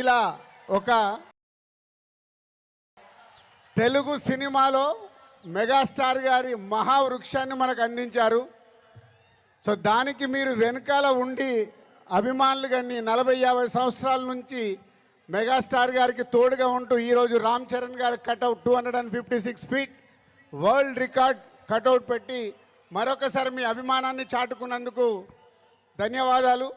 ఇలా ఒక తెలుగు సినిమాలో మెగాస్టార్ గారి మహావృక్షాన్ని మనకు అందించారు. సో దానికి మీరు వెనకాల ఉండి అభిమానులు కానీ నలభై యాభై సంవత్సరాల నుంచి మెగాస్టార్ గారికి తోడుగా ఉంటూ ఈరోజు రామ్ చరణ్ గారి cutout two hundred and fifty six feet world record cutout పెట్టి మరొకసారి మీ అభిమానాన్ని చాటుకున్నందుకు ధన్యవాదాలు.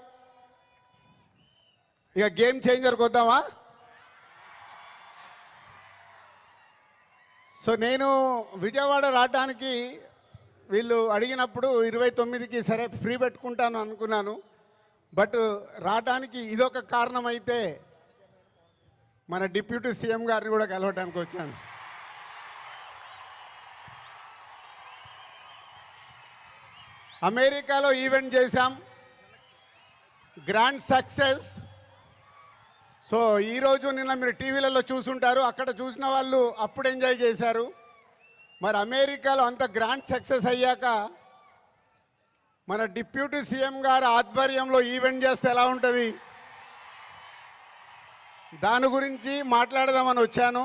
ఇక గేమ్ చేంజర్కి వద్దామా సో నేను విజయవాడ రావడానికి వీళ్ళు అడిగినప్పుడు ఇరవై తొమ్మిదికి సరే ఫ్రీ పెట్టుకుంటాను అనుకున్నాను. బట్ రావడానికి ఇదొక కారణం అయితే మన డిప్యూటీ సీఎం గారిని కూడా కలవడానికి వచ్చాను. అమెరికాలో ఈవెంట్ చేశాం. Grand success. సో ఈరోజు నిన్న మీరు టీవీలలో చూసుంటారు. అక్కడ చూసిన వాళ్ళు అప్పుడు ఎంజాయ్ చేశారు. మరి అమెరికాలో అంత గ్రాండ్ సక్సెస్ అయ్యాక మన డిప్యూటీ సీఎం గారి ఆధ్వర్యంలో ఈవెంట్ చేస్తే ఎలా ఉంటుంది? దాని గురించి మాట్లాడదామని వచ్చాను.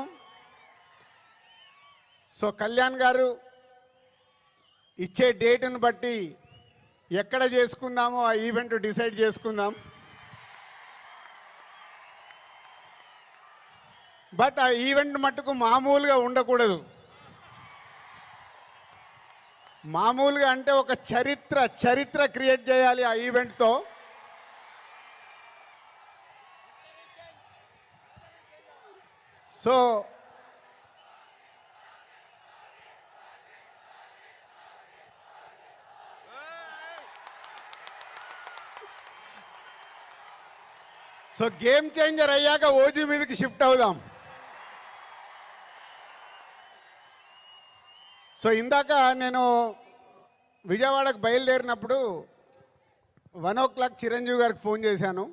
సో కళ్యాణ్ గారు ఇచ్చే డేట్ని బట్టి ఎక్కడ చేసుకుందామో ఆ ఈవెంట్ డిసైడ్ చేసుకుందాం. బట్ ఆ ఈవెంట్ మట్టుకు మామూలుగా ఉండకూడదు. మామూలుగా అంటే ఒక చరిత్ర చరిత్ర క్రియేట్ చేయాలి ఆ ఈవెంట్తో. సో సో గేమ్ చేంజర్ అయ్యాక ఓజీ మీదకి షిఫ్ట్ అవుదాం. సో ఇందాక నేను విజయవాడకు బయలుదేరినప్పుడు వన్ ఓ క్లాక్ చిరంజీవి గారికి ఫోన్ చేశాను.